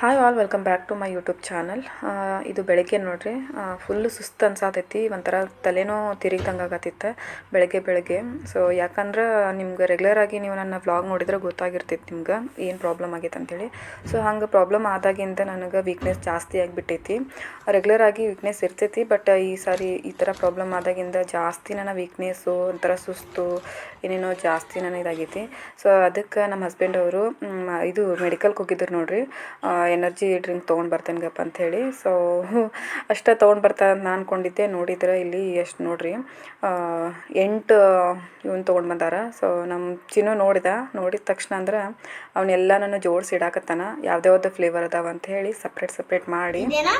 Hi all welcome back to my YouTube channel ಇದು ಬೆಳಗ್ಗೆ ನೋಡ್ರಿ. ಫುಲ್ ಸುಸ್ತು ಅನ್ಸಾತೈತಿ. ಒಂಥರ ತಲೆನೋ ತಿರುಗ್ದಂಗೆ ಆಗತ್ತಿತ್ತು ಬೆಳಗ್ಗೆ ಬೆಳಗ್ಗೆ. ಸೊ ಯಾಕಂದ್ರೆ ನಿಮ್ಗೆ ರೆಗ್ಯುಲರ್ ಆಗಿ ನೀವು ನನ್ನ ವ್ಲಾಗ್ ನೋಡಿದ್ರೆ ಗೊತ್ತಾಗಿರ್ತೈತಿ ನಿಮ್ಗೆ. ಏನು ಪ್ರಾಬ್ಲಮ್ ಆಗೈತೆ ಅಂತೇಳಿ. ಸೊ ಹಂಗೆ ಪ್ರಾಬ್ಲಮ್ ಆದಾಗಿಂದ ನನಗೆ ವೀಕ್ನೆಸ್ ಜಾಸ್ತಿ ಆಗಿಬಿಟ್ಟೈತಿ. ರೆಗ್ಯುಲರ್ ಆಗಿ ವೀಕ್ನೆಸ್ ಇರ್ತೈತಿ ಬಟ್ ಈ ಸಾರಿ ಈ ಥರ ಪ್ರಾಬ್ಲಮ್ ಆದಾಗಿಂದ ಜಾಸ್ತಿ ನನ್ನ ವೀಕ್ನೆಸ್ಸು ಒಂಥರ ಸುಸ್ತು, ಏನೇನೋ ಜಾಸ್ತಿ ನನಗೆ ಇದಾಗೈತಿ. ಸೊ ಅದಕ್ಕೆ ನಮ್ಮ ಹಸ್ಬೆಂಡ್ ಅವರು ಇದು ಮೆಡಿಕಲ್ಗೆ ಹೋಗಿದ್ರು ನೋಡ್ರಿ. ಎನರ್ಜಿ ಡ್ರಿಂಕ್ ತೊಗೊಂಡು ಬರ್ತೇನೆ ಅಂತ ಹೇಳಿ ಸೊ ಅಷ್ಟೇ ತೊಗೊಂಡು ಬರ್ತಾ ಅಂತ ನಾನು ಅಂದ್ಕೊಂಡಿದ್ದೆ ನೋಡಿದ್ರೆ ಇಲ್ಲಿ ಎಷ್ಟು ನೋಡ್ರಿ ಎಂಟು ಇವನ್ ತೊಗೊಂಡು ಬಂದಾರ. ಸೊ ನಮ್ಮ ಚಿನ್ನು ನೋಡಿದ ನೋಡಿದ ತಕ್ಷಣ ಅಂದ್ರೆ ಅವನ್ನೆಲ್ಲ ನಾನು ಜೋಡಿಸಿ ಇಡಾಕತ್ತಾನ. ಯಾವ್ದ್ಯಾವ್ದು ಫ್ಲೇವರ್ ಅದಾವ ಅಂತ ಹೇಳಿ ಸಪ್ರೇಟ್ ಸಪ್ರೇಟ್ ಮಾಡಿ. ಇದೇನಾ?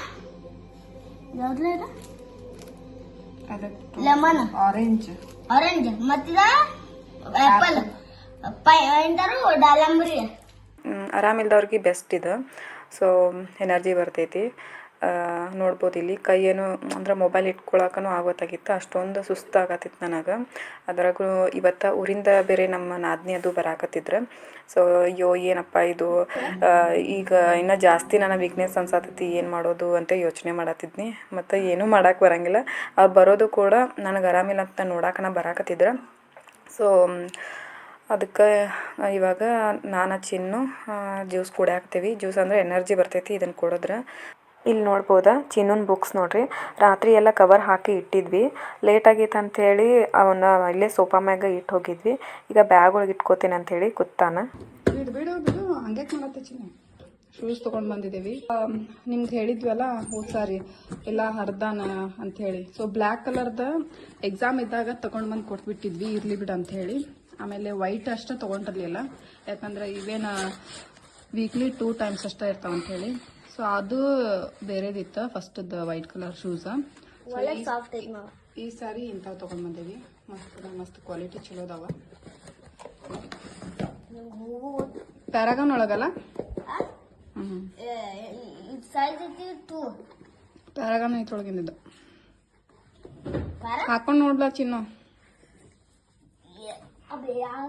ಯಾವ್ದ್ಲ ಇದು? ಲೆಮನ್ ಆರೆಂಜ್ ಆರೆಂಜ್ ಮತ್ತಿದ? ಆಪಲ್ ಎಂತಾರು? ದಾಳಂಬ್ರಿ ಆರಾಮಿಲ್ದವ್ರಿಗೆ ಬೆಸ್ಟ್ ಇದು. ಸೊ ಎನರ್ಜಿ ಬರ್ತೈತಿ. ನೋಡ್ಬೋದು ಇಲ್ಲಿ ಕೈಯೇನು ಅಂದ್ರೆ ಮೊಬೈಲ್ ಇಟ್ಕೊಳಕನು ಆಗೋತ್ತಾಗಿತ್ತು. ಅಷ್ಟೊಂದು ಸುಸ್ತಾಗತ್ತಿತ್ತು ನನಗೆ. ಅದರಾಗೂ ಇವತ್ತು ಊರಿಂದ ಬೇರೆ ನಮ್ಮ ನಾದ್ನಿ ಅದು ಬರಾಕತ್ತಿದ್ರು. ಸೊ ಅಯ್ಯೋ, ಏನಪ್ಪ ಇದು? ಈಗ ಇನ್ನೂ ಜಾಸ್ತಿ ನನ್ನ ವೀಕ್ನೆಸ್ ಅನ್ಸತ್ತೈತಿ ಏನು ಮಾಡೋದು ಅಂತ ಯೋಚನೆ ಮಾಡತ್ತಿದ್ನಿ. ಮತ್ತು ಏನೂ ಮಾಡೋಕೆ ಬರಂಗಿಲ್ಲ. ಅವ್ರು ಬರೋದು ಕೂಡ ನನಗೆ ಆರಾಮಿಲ್ಲ ಅಂತ ನೋಡಕ್ಕೆ ಬರಾಕತ್ತಿದ್ರು. ಸೊ ಅದಕ್ಕೆ ಇವಾಗ ನಾನು ಚಿನ್ನು ಜ್ಯೂಸ್ ಕುಡಿಯಾಕ್ತೀವಿ ಜ್ಯೂಸ್ ಅಂದರೆ ಎನರ್ಜಿ ಬರ್ತೈತಿ ಇದನ್ನು ಕುಡಿದ್ರೆ. ಇಲ್ಲಿ ನೋಡ್ಬೋದಾ? ಚಿನ್ನನ್ ಬುಕ್ಸ್ ನೋಡ್ರಿ. ರಾತ್ರಿ ಎಲ್ಲ ಕವರ್ ಹಾಕಿ ಇಟ್ಟಿದ್ವಿ. ಲೇಟ್ ಆಗೈತೆ ಅಂಥೇಳಿ ಅವನ್ನ ಇಲ್ಲೇ ಸೋಫಾ ಮ್ಯಾಗ ಇಟ್ಟು ಹೋಗಿದ್ವಿ. ಈಗ ಬ್ಯಾಗ್ ಒಳಗೆ ಇಟ್ಕೋತೀನಿ ಅಂಥೇಳಿ ಮಾಡತ್ತೆ ಚಿನ್ನ. ಶೂಸ್ ತೊಗೊಂಡು ಬಂದಿದ್ದೀವಿ. ನಿಮ್ಗೆ ಹೇಳಿದ್ವಲ್ಲ ಹೋದ ಸಾರಿ ಎಲ್ಲ ಹರ್ದಾನ ಅಂತ ಹೇಳಿ ಸೊ ಬ್ಲ್ಯಾಕ್ ಕಲರ್ದ ಎಕ್ಸಾಮ್ ಇದ್ದಾಗ ತಗೊಂಡು ಬಂದು ಕೊಟ್ಬಿಟ್ಟಿದ್ವಿ. ಇರ್ಲಿ ಬಿಡು ಅಂತ ಹೇಳಿ ಆಮೇಲೆ ವೈಟ್ ಅಷ್ಟೇ ತೊಗೊಂಡಿರಲಿಲ್ಲ. ಯಾಕಂದ್ರೆ ಇವೇನ ವೀಕ್ಲಿ ಟೂ ಟೈಮ್ಸ್ ಅಷ್ಟೇ ಇರ್ತಾವ ಅಂತ ಹೇಳಿ. ಸೊ ಅದು ಬೇರೆದಿತ್ತು. ಫಸ್ಟ್ದ ವೈಟ್ ಕಲರ್ ಶೂಸ ಈ ಸಾರಿ ಇಂಥವು ತೊಗೊಂಡ್ ಬಂದೇವಿ. ಮಸ್ತ್ ಮಸ್ತ್ ಕ್ವಾಲಿಟಿ ಚಲೋ ಅದಾವ. ಪ್ಯಾರಾಗನ್ ಒಳಗಲ್ಲ? ಪ್ಯಾರಾಗನ್ ಐತೊಳಗಿಂದ ಹಾಕೊಂಡ್ ನೋಡ್ಲಾ ಚಿನ್ನು ಅದು ಯಾವ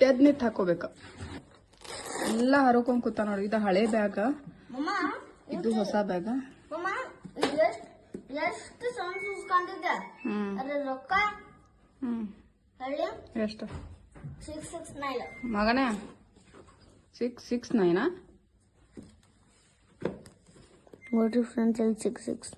ಎದ್ ನಿತ್ ಹಾಕೋಬೇಕ ಎಲ್ಲ ಹರಕೊಂಡ್ ಕೂತ ನೋಡಿ. ಇದು ಹಳೆ ಬ್ಯಾಗ ಮಮ್ಮ ಇದು ಹೊಸ ಬ್ಯಾಗ ಮಮ್ಮ ಎಷ್ಟು ಸಣ್ಣ ಸುಸ್ಕೊಂಡಿದ್ದೆ ಹ್ಮ್. ಅದ್ರ ರೊಕ್ಕ? ಹ್ಮ್. ಹೇಳಿ? ಎಷ್ಟು? ಸಿಕ್ಸ್ ಸಿಕ್ಸ್ ನೈನ್ ಮಗನೇ? ಸಿಕ್ಸ್ ಸಿಕ್ಸ್ ನೈನಾ ನೋಡ್ರಿ ಫ್ರೆಂಡ್ಸ್ ಇಲ್ಲಿ ಸಿಕ್ಸ್ ಸಿಕ್ಸ್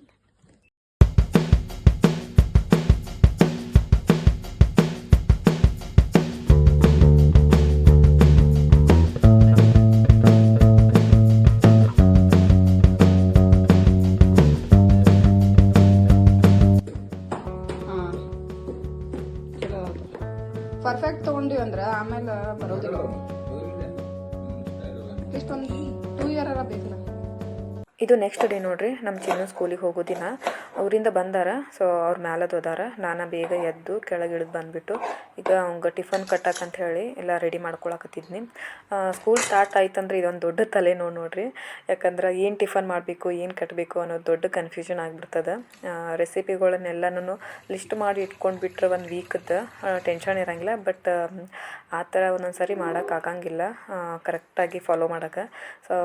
ಪರ್ಫೆಕ್ಟ್ ತಗೊಂಡಿವಿ ಅಂದ್ರೆ ಆಮೇಲೆ ಬರೋದಿಲ್ಲ. ಇಷ್ಟೊಂದು ಟೂ ಇಯರ್ ಬೇಕಲ್ಲ ಇದು ನೆಕ್ಸ್ಟ್ ಡೇ ನೋಡ್ರಿ ನಮ್ಮ ಚಿನ್ನ ಸ್ಕೂಲಿಗೆ ಹೋಗೋ ದಿನ. ಅವರಿಂದ ಬಂದಾರ. ಸೊ ಅವ್ರ ಮ್ಯಾಲದ ಹೋದಾರ ನಾನು ಬೇಗ ಎದ್ದು ಕೆಳಗೆ ಇಳಿದು ಬಂದ್ಬಿಟ್ಟು ಈಗ ಅವಂಗೆ ಟಿಫನ್ ಕಟ್ಟಕ್ಕಂತ ಹೇಳಿ ಎಲ್ಲ ರೆಡಿ ಮಾಡ್ಕೊಳಕತ್ತಿದ್ನಿ. ಸ್ಕೂಲ್ ಸ್ಟಾರ್ಟ್ ಆಯ್ತಂದ್ರೆ ಇದೊಂದು ದೊಡ್ಡ ತಲೆನೋವು ನೋಡ್ರಿ. ಯಾಕಂದ್ರೆ ಏನು ಟಿಫನ್ ಮಾಡಬೇಕು, ಏನು ಕಟ್ಟಬೇಕು ಅನ್ನೋದು ದೊಡ್ಡ ಕನ್ಫ್ಯೂಷನ್ ಆಗಿಬಿಡ್ತದೆ. ರೆಸಿಪಿಗಳನ್ನೆಲ್ಲನೂ ಲಿಸ್ಟ್ ಮಾಡಿ ಇಟ್ಕೊಂಡು ಬಿಟ್ಟರೆ ಒಂದು ವೀಕದ್ದು ಟೆನ್ಷನ್ ಇರಂಗಿಲ್ಲ. ಬಟ್ ಆ ಥರ ಒಂದೊಂದು ಸರಿ ಮಾಡೋಕ್ಕಾಗಂಗಿಲ್ಲ ಕರೆಕ್ಟಾಗಿ ಫಾಲೋ ಮಾಡೋಕೆ. ಸೊ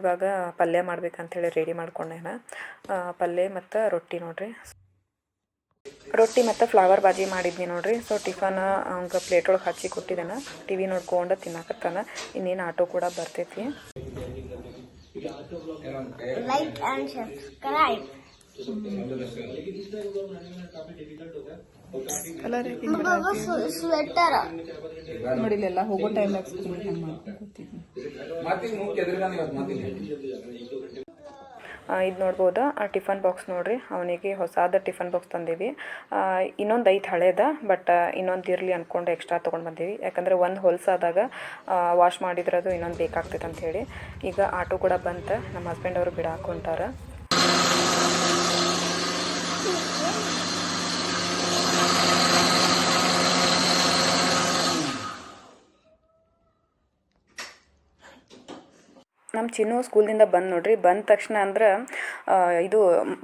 ಇವಾಗ ಪಲ್ಯ ಮಾಡ್ಬೇಕಂತೇಳಿ ರೆಡಿ ಮಾಡ್ಕೊಂಡೇನ. ಪಲ್ಯ ಮತ್ತು ರೊಟ್ಟಿ. ನೋಡ್ರಿ. ರೊಟ್ಟಿ ಮತ್ತು ಫ್ಲವರ್ ಬಾಜಿ ಮಾಡಿದ್ನಿ ನೋಡ್ರಿ. ಸೊ ಟಿಫನ್ ಅವಂಗೆ ಪ್ಲೇಟ್ ಒಳಗೆ ಹಚ್ಚಿ ಕೊಟ್ಟಿದ್ದಾನ. ಟಿ ವಿ ನೋಡ್ಕೊಂಡು ತಿನ್ನಕತ್ತಾನ. ಇನ್ನೇನು ಆಟೋ ಕೂಡ ಬರ್ತೈತಿ. ಲೈಕ್ ಅಂಡ್ ಸಬ್ಸ್ಕ್ರೈಬ್ ಸ್ವೆಟರ್ ನೋಡಿ ಇಲ್ಲೆಲ್ಲ ಹೋಗೋ ಟೈಮ್ದಾಗ ಸ್ಕೂಲ್ ಹೆಂಗೆ ಮಾಡ್ಕೊಂಡು ಕೂತಿದ್ನಿ ಇದು ನೋಡ್ಬೋದು? ಆ ಟಿಫನ್ ಬಾಕ್ಸ್ ನೋಡ್ರಿ, ಅವನಿಗೆ ಹೊಸಾದ ಟಿಫನ್ ಬಾಕ್ಸ್ ತಂದೀವಿ. ಇನ್ನೊಂದು ಐದು ಹಳೇದ, ಬಟ್ ಇನ್ನೊಂದು ಇರಲಿ ಅಂದ್ಕೊಂಡು ಎಕ್ಸ್ಟ್ರಾ ತೊಗೊಂಡು ಬಂದೀವಿ. ಯಾಕಂದರೆ ಒಂದು ಹೊಲ್ಸಾದಾಗ ವಾಶ್ ಮಾಡಿದ್ರದು ಇನ್ನೊಂದು ಬೇಕಾಗ್ತೈತೆ ಅಂಥೇಳಿ ಈಗ ಆಟೋ ಕೂಡ ಬಂತ ನಮ್ಮ ಹಸ್ಬೆಂಡ್ ಅವರು ಬಿಡಾಕ್ ಚಿನ್ನು ಸ್ಕೂಲ್ದಿಂದ ಬಂದು ನೋಡ್ರಿ, ಬಂದ ತಕ್ಷಣ ಅಂದ್ರೆ ಇದು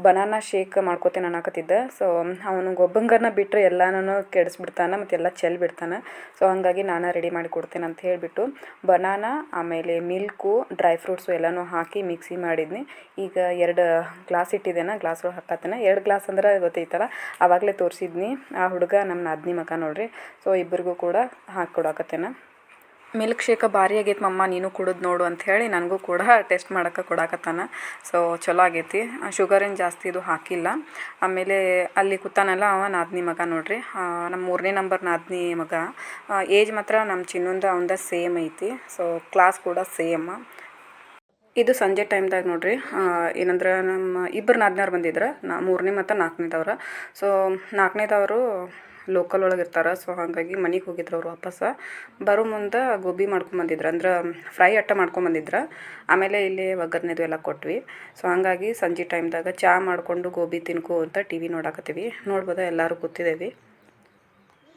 ಬನಾನಾ ಶೇಕ್ ಮಾಡ್ಕೋತೇನೆ ಅನ್ನಕತ್ತಿದ್ದೆ. ಸೊ ಅವನಿಗೆ ಗೊಬ್ಬಂಗರನ್ನ ಬಿಟ್ಟರೆ ಎಲ್ಲನೂ ಕೆಡಿಸ್ಬಿಡ್ತಾನೆ, ಮತ್ತು ಎಲ್ಲ ಚೆಲ್ ಬಿಡ್ತಾನೆ. ಸೊ ಹಾಗಾಗಿ ನಾನು ರೆಡಿ ಮಾಡಿ ಕೊಡ್ತೇನೆ ಅಂತ ಹೇಳಿಬಿಟ್ಟು ಬನಾನಾ, ಆಮೇಲೆ ಮಿಲ್ಕು, ಡ್ರೈ ಫ್ರೂಟ್ಸು ಎಲ್ಲನೂ ಹಾಕಿ ಮಿಕ್ಸಿ ಮಾಡಿದ್ನಿ. ಈಗ ಎರಡು ಗ್ಲಾಸ್ ಇಟ್ಟಿದ್ದೇನೆ ಗ್ಲಾಸ್ ಹಾಕತ್ತೇನೆ. ಎರಡು ಗ್ಲಾಸ್ ಅಂದ್ರೆ ಗೊತ್ತೈತಲ್ಲ ಆವಾಗಲೇ ತೋರಿಸಿದ್ನಿ ಆ ಹುಡುಗ ನಮ್ಮ ನಾದ್ನಿ ಮಗ ನೋಡ್ರಿ. ಸೊ ಇಬ್ಬರಿಗೂ ಕೂಡ ಹಾಕಿ ಕೊಡಾಕತ್ತೇನೆ. ಮಿಲ್ಕ್ ಶೇಕ ಭಾರಿ ಆಗೈತೆ ಮಮ್ಮ, ನೀನು ಕುಡಿದು ನೋಡು ಅಂತ ಹೇಳಿ ನನಗೂ ಕೂಡ ಟೆಸ್ಟ್ ಮಾಡೋಕೆ ಕೊಡಾಕತ್ತಾನ. ಸೊ ಚಲೋ ಆಗೈತಿ. ಶುಗರ್ ಏನು ಜಾಸ್ತಿ ಇದು ಹಾಕಿಲ್ಲ. ಆಮೇಲೆ ಅಲ್ಲಿ ಕೂತಾನಲ್ಲ ಅವ, ನಾದ್ನಿ ಮಗ ನೋಡ್ರಿ. ನಮ್ಮ ಮೂರನೇ ನಂಬರ್ ನಾದ್ನಿ ಮಗ. ಏಜ್ ಮಾತ್ರ ನಮ್ಮ ಚಿನ್ನೊಂದು ಅವಂದ ಸೇಮ್ ಐತಿ. ಸೊ ಕ್ಲಾಸ್ ಕೂಡ ಸೇಮ್ ಇದು ಸಂಜೆ ಟೈಮ್ದಾಗ ನೋಡ್ರಿ. ಏನಂದ್ರೆ ನಮ್ಮ ಇಬ್ಬರು ನಾದಿನವ್ರು ಬಂದಿದ್ರು. ನಾ ಮೂರನೇ ಮತ್ತು ನಾಲ್ಕನೇದವ್ರು. ಸೊ ನಾಲ್ಕನೇದವರು ಲೋಕಲ್ ಒಳಗೆ ಇರ್ತಾರೆ. ಸೊ ಹಾಗಾಗಿ ಮನೆಗೆ ಹೋಗಿದ್ರು ಅವ್ರು ವಾಪಸ್. ಬರೋ ಮುಂದೆ ಗೋಬಿ ಮಾಡ್ಕೊಂಬಂದಿದ್ರು ಅಂದ್ರೆ ಫ್ರೈ ಅಟ್ಟ ಮಾಡ್ಕೊಂಬಂದಿದ್ರು ಆಮೇಲೆ ಇಲ್ಲಿ ಒಗ್ಗರ್ನೆದು ಎಲ್ಲ ಕೊಟ್ವಿ. ಸೊ ಹಾಗಾಗಿ ಸಂಜೆ ಟೈಮ್ದಾಗ ಚಹಾ ಮಾಡಿಕೊಂಡು ಗೋಬಿ ತಿನ್ಕೋ ಅಂತ ಟಿ ವಿ ನೋಡಾಕತ್ತೀವಿ. ನೋಡ್ಬೋದ ಎಲ್ಲರೂ ಕೂತಿದ್ದೇವೆ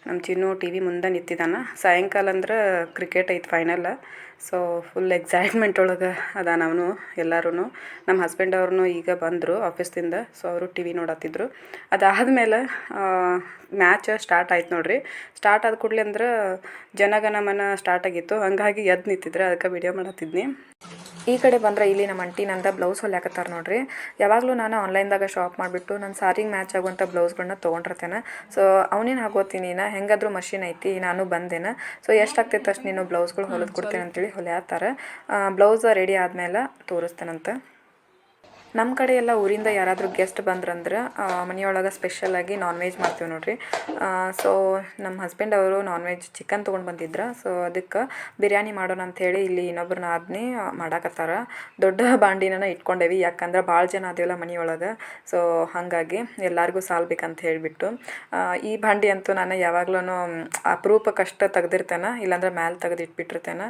ನಮ್ಮ ಚಿನ್ನು ಟಿ ವಿ ಮುಂದೆ ನಿಂತಿದ್ದಾನೆ. ಸಾಯಂಕಾಲ ಅಂದ್ರೆ ಕ್ರಿಕೆಟ್ ಐತೆ ಫೈನಲ್ ಸೊ ಫುಲ್ ಎಕ್ಸೈಟ್ಮೆಂಟ್ ಒಳಗೆ ಅದಾನ ಅವನು ಎಲ್ಲರೂ ನಮ್ಮ ಹಸ್ಬೆಂಡ್ ಅವ್ರೂ ಈಗ ಬಂದರು ಆಫೀಸ್ದಿಂದ ಸೊ ಅವರು ಟಿ ವಿ ನೋಡತ್ತಿದ್ರು. ಅದಾದಮೇಲೆ ಮ್ಯಾಚ್ ಸ್ಟಾರ್ಟ್ ಆಯ್ತು ನೋಡ್ರಿ. ಸ್ಟಾರ್ಟ್ ಆದ ಕೂಡಲೇ ಅಂದ್ರೆ ಜನಗಣಮನ ಸ್ಟಾರ್ಟ್ ಆಗಿತ್ತು. ಹಂಗಾಗಿ ಎದ್ದು ನಿಂತಿದ್ರೆ ಅದಕ್ಕೆ ವಿಡಿಯೋ ಮಾಡತ್ತಿದ್ನಿ. ಈ ಕಡೆ ಬಂದ್ರೆ ಇಲ್ಲಿ ನಮ್ಮ ಅಂಟಿ ನಂದ ಬ್ಲೌಸ್ ಹೊಲ್ಯಾಕತ್ತಾರ ನೋಡ್ರಿ. ಯಾವಾಗಲೂ ನಾನು ಆನ್ಲೈನ್ದಾಗ ಶಾಪ್ ಮಾಡಿಬಿಟ್ಟು ನನ್ನ ಸಾರಿಗೆ ಮ್ಯಾಚ್ ಆಗುವಂಥ ಬ್ಲೌಸ್ಗಳನ್ನ ತೊಗೊಂಡಿರ್ತೇನೆ. ಸೊ ಅವನೇನು ಹಾಕೋತೀನಿ ನಾ ಹೆಂಗಾದ್ರೂ ಮಷಿನ್ ಐತಿ ನಾನು ಬಂದೇನ. ಸೊ ಎಷ್ಟಾಗ್ತೈತೆ ಅಷ್ಟು ನೀನು ಬ್ಲೌಸ್ಗಳು ಹೊಲಿದು ಕೊಡ್ತೀನಿ ಅಂತೇಳಿ ಹೊಲ್ಯಾತಾರೆ. ಬ್ಲೌಸ್ ರೆಡಿ ಆದ್ಮೇಲೆ ತೋರಿಸ್ತೇನಂತ. ನಮ್ಮ ಕಡೆ ಎಲ್ಲ ಊರಿಂದ ಯಾರಾದರೂ ಗೆಸ್ಟ್ ಬಂದ್ರಂದ್ರೆ ಮನೆಯೊಳಗೆ ಸ್ಪೆಷಲಾಗಿ ನಾನ್ ವೆಜ್ ಮಾಡ್ತೀವಿ ನೋಡಿರಿ. ಸೊ ನಮ್ಮ ಹಸ್ಬೆಂಡ್ ಅವರು ನಾನ್ ವೆಜ್ ಚಿಕನ್ ತೊಗೊಂಡು ಬಂದಿದ್ರು ಸೊ ಅದಕ್ಕೆ ಬಿರಿಯಾನಿ ಮಾಡೋಣ ಅಂಥೇಳಿ ಇಲ್ಲಿ ಇನ್ನೊಬ್ರನ್ನ ಆದ್ನಿ ಮಾಡಾಕತ್ತಾರ. ದೊಡ್ಡ ಬಾಂಡಿನ ಇಟ್ಕೊಂಡೇವಿ, ಯಾಕಂದ್ರೆ ಭಾಳ ಜನ ಅದೇವಲ್ಲ ಮನೆಯೊಳಗೆ ಸೊ ಹಾಗಾಗಿ ಎಲ್ಲರಿಗೂ ಸಾಲ್ಬೇಕಂತ ಹೇಳಿಬಿಟ್ಟು ಈ ಬಾಂಡಿ ಅಂತೂ ನಾನು ಯಾವಾಗ್ಲೂ ಅಪರೂಪಕ್ಕಷ್ಟ ತೆಗ್ದಿರ್ತೇನೆ, ಇಲ್ಲಾಂದ್ರೆ ಮ್ಯಾಲೆ ತೆಗೆದು ಇಟ್ಬಿಟ್ಟಿರ್ತೇನೆ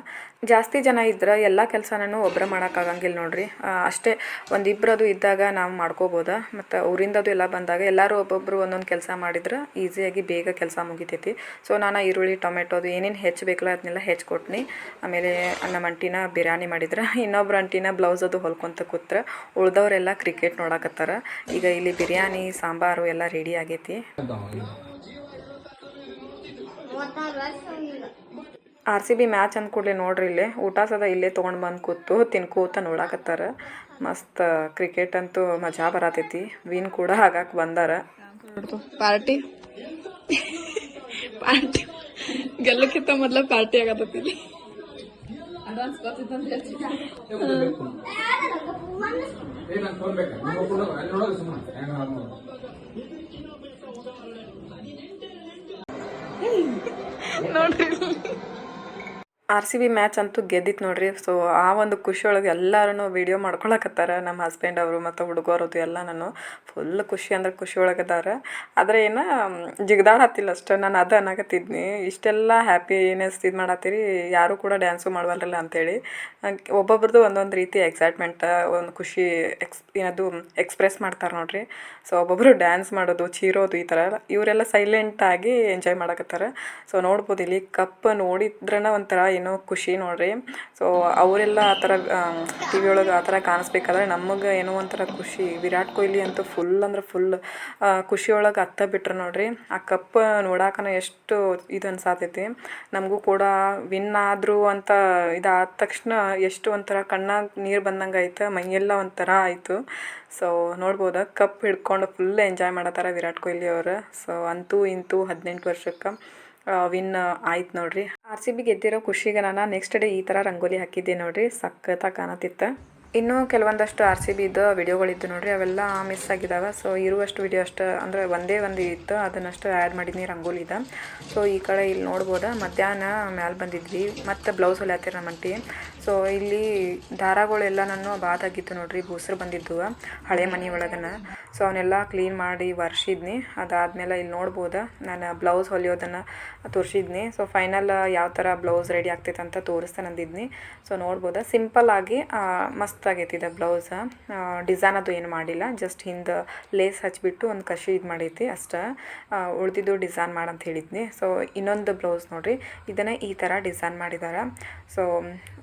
ಜಾಸ್ತಿ ಜನ ಇದ್ರೆ ಎಲ್ಲ ಕೆಲಸನೂ ಒಬ್ಬರೇ ಮಾಡೋಕ್ಕಾಗಂಗಿಲ್ಲ ನೋಡ್ರಿ. ಅಷ್ಟೇ ಒಂದಿಬ್ರು ಅದು ಇದ್ದಾಗ ನಾವು ಮಾಡ್ಕೋಬೋದಾ? ಮತ್ತು ಊರಿಂದ ಅದು ಎಲ್ಲ ಬಂದಾಗ ಎಲ್ಲರೂ ಒಬ್ಬೊಬ್ಬರು ಒಂದೊಂದು ಕೆಲಸ ಮಾಡಿದ್ರೆ ಈಸಿಯಾಗಿ ಬೇಗ ಕೆಲಸ ಮುಗಿತೈತಿ. ಸೊ ನಾನು ಈರುಳ್ಳಿ ಟೊಮೆಟೊ ಅದು ಏನೇನು ಹೆಚ್ಚಬೇಕಲ್ಲ ಅದನ್ನೆಲ್ಲ ಹೆಚ್ಚಿಕೊಟ್ನಿ ಆಮೇಲೆ ನಮ್ಮ ಅಂಟಿನ ಬಿರಿಯಾನಿ ಮಾಡಿದ್ರೆ. ಇನ್ನೊಬ್ರು ಅಂಟಿನ ಬ್ಲೌಸ್ ಅದು ಹೊಲ್ಕೊಂತ ಕೂತ್ರೆ. ಉಳ್ದವರೆಲ್ಲ ಕ್ರಿಕೆಟ್ ನೋಡಕತ್ತಾರ. ಈಗ ಇಲ್ಲಿ ಬಿರಿಯಾನಿ, ಸಾಂಬಾರು ಎಲ್ಲ ರೆಡಿ ಆಗೈತಿ. ಆರ್ ಸಿ ಬಿ ಮ್ಯಾಚ್ ಅಂದ್ಕೂಡ್ಲಿ ಕೂಡಲೇ ನೋಡ್ರಿ ಇಲ್ಲೇ. ಊಟ ಸದ ಇಲ್ಲೇ ತೊಗೊಂಡು ಬಂದು ಕೂತು, ತಿನ್ಕೋತ ನೋಡಾಕತ್ತಾರ. ಮಸ್ತ್ ಕ್ರಿಕೆಟ್ ಅಂತೂ ಮಜಾ ಬರತೈತಿ. ವಿನ್ ಕೂಡ ಆಗಾಕ್ ಬಂದಾರ. ಪಾರ್ಟಿ? ಪಾರ್ಟಿ. ಗೆಲ್ಲಕ್ಕಿಂತ ಮೊದ್ಲ ಪಾರ್ಟಿ ಆಗತ್ತೈತಿ ಇಲ್ಲಿ. ನೋಡ್ರಿ. ಆರ್ ಸಿ ಬಿ ಮ್ಯಾಚ್ ಅಂತೂ ಗೆದ್ದಿತ್ತು ನೋಡ್ರಿ. ಸೊ ಆ ಒಂದು ಖುಷಿಯೊಳಗೆ ಎಲ್ಲರೂ ವಿಡಿಯೋ ಮಾಡ್ಕೊಳಕತ್ತಾರ ನಮ್ಮ ಹಸ್ಬೆಂಡ್ ಅವರು ಮತ್ತು ಹುಡುಗರದು ಎಲ್ಲ ನಾನು. ಫುಲ್ ಖುಷಿ ಅಂದ್ರೆ ಖುಷಿ ಒಳಗದಾರ ಆದರೆ ಏನು ಜಿಗ್ದಾಡತ್ತಿಲ್ಲ ಅಷ್ಟೇ. ನಾನು ಅದು ಅನ್ನಕತ್ತಿದ್ನಿ. ಇಷ್ಟೆಲ್ಲ ಹ್ಯಾಪಿನೆಸ್ ಇದು ಮಾಡತ್ತೀರಿ. ಯಾರೂ ಕೂಡ ಡ್ಯಾನ್ಸು ಮಾಡವಲ್ರಲ್ಲ ಅಂತೇಳಿ. ಒಬ್ಬೊಬ್ರದ್ದು ಒಂದೊಂದು ರೀತಿ ಎಕ್ಸೈಟ್ಮೆಂಟ್ ಒಂದು ಖುಷಿ ಎಕ್ಸ್ ಏನದು ಎಕ್ಸ್ಪ್ರೆಸ್ ಮಾಡ್ತಾರೆ ನೋಡ್ರಿ. ಸೊ ಒಬ್ಬೊಬ್ಬರು ಡ್ಯಾನ್ಸ್ ಮಾಡೋದು, ಚೀರೋದು ಈ ಥರ ಇವರೆಲ್ಲ ಸೈಲೆಂಟಾಗಿ ಎಂಜಾಯ್ ಮಾಡಕತ್ತಾರೆ. ಸೊ ನೋಡ್ಬೋದು ಇಲ್ಲಿ ಕಪ್ ನೋಡಿದ್ರನ ಒಂಥರ ಏನೋ ಖುಷಿ ನೋಡ್ರಿ. ಸೊ ಅವರೆಲ್ಲ ಆ ಥರ ಟಿ ವಿ ಒಳಗೆ ಆ ಥರ ಕಾಣಿಸ್ಬೇಕಾದ್ರೆ ನಮಗೆ ಏನೋ ಒಂಥರ ಖುಷಿ. ವಿರಾಟ್ ಕೊಹ್ಲಿ ಅಂತೂ ಫುಲ್ ಅಂದ್ರೆ ಫುಲ್ ಖುಷಿಯೊಳಗೆ ಹತ್ತ ಬಿಟ್ರೆ ನೋಡ್ರಿ. ಆ ಕಪ್ ನೋಡಾಕನ ಎಷ್ಟು ಇದು ಅನ್ಸಾತೈತಿ. ನಮಗೂ ಕೂಡ ವಿನ್ ಆದರು ಅಂತ ಇದಾದ ತಕ್ಷಣ ಎಷ್ಟು ಒಂಥರ ಕಣ್ಣಾಗ ನೀರು ಬಂದಂಗೆ ಆಯ್ತು, ಮೈಯೆಲ್ಲ ಒಂಥರ ಆಯಿತು. ಸೊ ನೋಡ್ಬೋದು ಕಪ್ ಹಿಡ್ಕೊಂಡು ಫುಲ್ ಎಂಜಾಯ್ ಮಾಡತ್ತಾರ ವಿರಾಟ್ ಕೊಹ್ಲಿ ಅವರು. ಸೊ ಅಂತೂ ಇಂತೂ ಹದಿನೆಂಟು ವರ್ಷಕ್ಕೆ ವಿನ್ ಆಯ್ತು ನೋಡ್ರಿ. ಆರ್ ಸಿ ಬಿ ಗೆದ್ದಿರೋ ಖುಷಿಗೆ ನಾನು ನೆಕ್ಸ್ಟ್ ಡೇ ಈ ಥರ ರಂಗೋಲಿ ಹಾಕಿದ್ದೆ ನೋಡ್ರಿ. ಸಖತ್ತಾಗಿ ಕಾಣತಿತ್ತು. ಇನ್ನೂ ಕೆಲವೊಂದಷ್ಟು ಆರ್ ಸಿ ಬಿದು ವಿಡಿಯೋಗಳಿದ್ದು ನೋಡಿರಿ, ಅವೆಲ್ಲ ಮಿಸ್ ಆಗಿದ್ದಾವೆ ಸೊ ಇರುವಷ್ಟು ವಿಡಿಯೋ ಅಷ್ಟು, ಅಂದರೆ ಒಂದೇ ಒಂದು ಇತ್ತು, ಅದನ್ನಷ್ಟು ಆ್ಯಡ್ ಮಾಡಿದ್ನಿ ರಂಗೋಲಿದ. ಸೊ ಈ ಕಡೆ ಇಲ್ಲಿ ನೋಡ್ಬೋದು, ಮಧ್ಯಾಹ್ನ ಮ್ಯಾಲೆ ಬಂದಿದ್ವಿ, ಮತ್ತು ಬ್ಲೌಸ್ ಹೊಲಿಯತ್ತೀರ ನಮ್ಮ ಅಂಟಿ ಸೊ ಇಲ್ಲಿ ದಾರಗಳೆಲ್ಲ ನಾನು ಬಾದಾಗಿತ್ತು ನೋಡ್ರಿ, ಬೂಸರು ಬಂದಿದ್ದು ಹಳೆ ಮನೆ ಒಳಗನ. ಸೊ ಅವನ್ನೆಲ್ಲ ಕ್ಲೀನ್ ಮಾಡಿ ವರ್ಷಿದ್ನಿ ಅದಾದಮೇಲೆ ಇಲ್ಲಿ ನೋಡ್ಬೋದು, ನಾನು ಬ್ಲೌಸ್ ಹೊಲಿಯೋದನ್ನು ತೋರಿಸಿದ್ನಿ. ಸೊ ಫೈನಲ್ ಯಾವ ಥರ ಬ್ಲೌಸ್ ರೆಡಿ ಆಗ್ತೈತೆ ಅಂತ ತೋರಿಸ್ತಾನೆ ಅಂದಿದ್ನಿ ಸೊ ನೋಡ್ಬೋದು ಸಿಂಪಲ್ ಆಗಿ ಮಸ್ತ್ ಮಸ್ತಾಗೈತಿ ಇದು ಬ್ಲೌಸ. ಡಿಸೈನ್ ಅದು ಏನು ಮಾಡಿಲ್ಲ. ಜಸ್ಟ್ ಹಿಂದೆ ಲೇಸ್ ಹಚ್ಚಿಬಿಟ್ಟು ಒಂದು ಕಷಿ ಇದು ಮಾಡೈತಿ ಅಷ್ಟ. ಉಳಿದಿದ್ದು ಡಿಸೈನ್ ಮಾಡಂತ ಹೇಳಿದ್ನಿ. ಸೊ ಇನ್ನೊಂದು ಬ್ಲೌಸ್ ನೋಡ್ರಿ. ಇದನ್ನು ಈ ಥರ ಡಿಸೈನ್ ಮಾಡಿದ್ದಾರೆ ಸೊ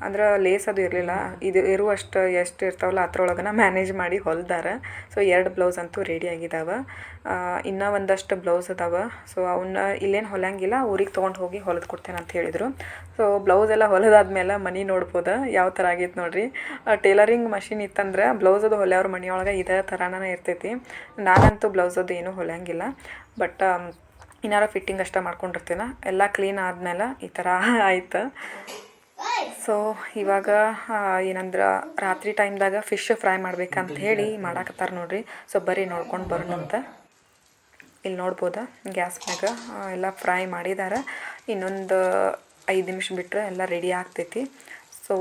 ಅಂದ್ರೆ ಲೇಸ್ ಅದು ಇರಲಿಲ್ಲ. ಇದು ಇರುವಷ್ಟು ಎಷ್ಟು ಇರ್ತಾವಲ್ಲ ಅದ್ರೊಳಗನ ಮ್ಯಾನೇಜ್ ಮಾಡಿ ಹೊಲ್ದಾರ. ಸೊ ಎರಡು ಬ್ಲೌಸ್ ಅಂತೂ ರೆಡಿ ಆಗಿದ್ದಾವೆ ಇನ್ನೂ ಒಂದಷ್ಟು ಬ್ಲೌಸ್ ಅದಾವೆ. ಸೊ ಅವನ್ನ ಇಲ್ಲೇನು ಹೊಲಂಗಿಲ್ಲ ಊರಿಗೆ ತೊಗೊಂಡು ಹೋಗಿ ಹೊಲಿದು ಕೊಡ್ತೇನೆ ಅಂತ ಹೇಳಿದರು. ಸೊ ಬ್ಲೌಸ್ ಎಲ್ಲ ಹೊಲದಾದ್ಮೇಲೆ ಮನೆ ನೋಡ್ಬೋದು? ಯಾವ ಥರ ಆಗೈತೆ ನೋಡಿರಿ? ಟೇಲರಿಂಗ್ ಮಷಿನ್ ಇತ್ತಂದ್ರೆ ಬ್ಲೌಸ್ ಅದು ಹೊಲೆಯವ್ರ ಮನೆಯೊಳಗೆ ಇದೇ ಥರನೇ ಇರ್ತೈತಿ. ನಾನಂತೂ ಬ್ಲೌಸ್ ಅದು ಏನೂ ಹೊಲಂಗಿಲ್ಲ ಬಟ್ ಇನ್ನಾರ ಫಿಟ್ಟಿಂಗ್ ಅಷ್ಟೇ ಮಾಡ್ಕೊಂಡಿರ್ತೀನ. ಎಲ್ಲ ಕ್ಲೀನ್ ಆದಮೇಲೆ ಈ ಥರ ಆಯ್ತು. ಸೊ ಇವಾಗ ಏನಂದ್ರೆ, ರಾತ್ರಿ ಟೈಮ್ದಾಗ ಫಿಶ್ ಫ್ರೈ ಮಾಡ್ಬೇಕಂತ ಹೇಳಿ ಮಾಡಾಕತ್ತಾರ ನೋಡ್ರಿ. ಸೊ ಬರೀ ನೋಡ್ಕೊಂಡು ಬರೋಣಂತ ಇಲ್ಲಿ ನೋಡ್ಬೋದಾ? ಗ್ಯಾಸ್ ಮ್ಯಾಗ ಎಲ್ಲ ಫ್ರೈ ಮಾಡಿದಾರೆ. ಇನ್ನೊಂದು ಐದು ನಿಮಿಷ ಬಿಟ್ಟರೆ ಎಲ್ಲ ರೆಡಿ ಆಗ್ತೈತಿ. ಸೊ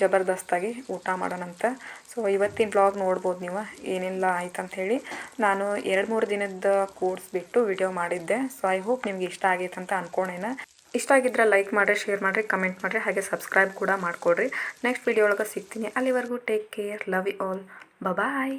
ಜಬರ್ದಸ್ತಾಗಿ ಊಟ ಮಾಡೋಣಂತ ಸೊ ಇವತ್ತಿನ ಬ್ಲಾಗ್ ನೋಡ್ಬೋದು ನೀವು? ಏನೆಲ್ಲ ಆಯ್ತು ಅಂತ ಹೇಳಿ. ನಾನು ಎರಡು ಮೂರು ದಿನದ ಕೋರ್ಸ್ ಬಿಟ್ಟು ವಿಡಿಯೋ ಮಾಡಿದ್ದೆ. ಸೊ ಐ ಹೋಪ್ ನಿಮ್ಗೆ ಇಷ್ಟ ಆಗೈತೆ ಅಂತ ಅನ್ಕೊಂಡೇನ ಇಷ್ಟ ಆಗಿದ್ರೆ ಲೈಕ್ ಮಾಡಿರಿ ಶೇರ್ ಮಾಡಿರಿ ಕಮೆಂಟ್ ಮಾಡಿರಿ, ಹಾಗೆ ಸಬ್ಸ್ಕ್ರೈಬ್ ಕೂಡ ಮಾಡಿಕೊಡ್ರಿ. ನೆಕ್ಸ್ಟ್ ವಿಡಿಯೋ ಒಳಗೆ ಸಿಗ್ತೀನಿ. ಅಲ್ಲಿವರೆಗೂ take care love you all bye